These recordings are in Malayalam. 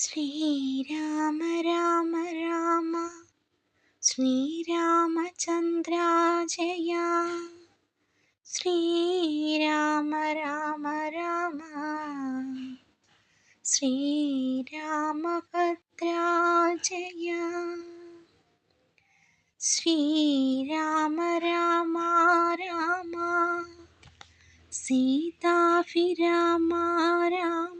श्रीराम राम राम। श्रीरामचन्द्रा जया। श्रीराम राम राम। श्रीरामभद्रा जया। श्रीराम राम राम। सीताफी राम राम।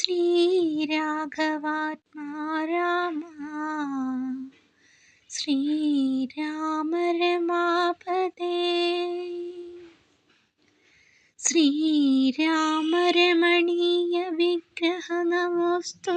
ശ്രീരാഘവാത്മാ രാമ ശ്രീരാമ രമാപദേ ശ്രീരാമ രമണീയ വിഗ്രഹ നമോസ്തു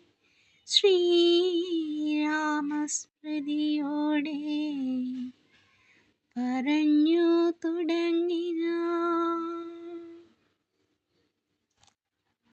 श्रीरामस्मृतियो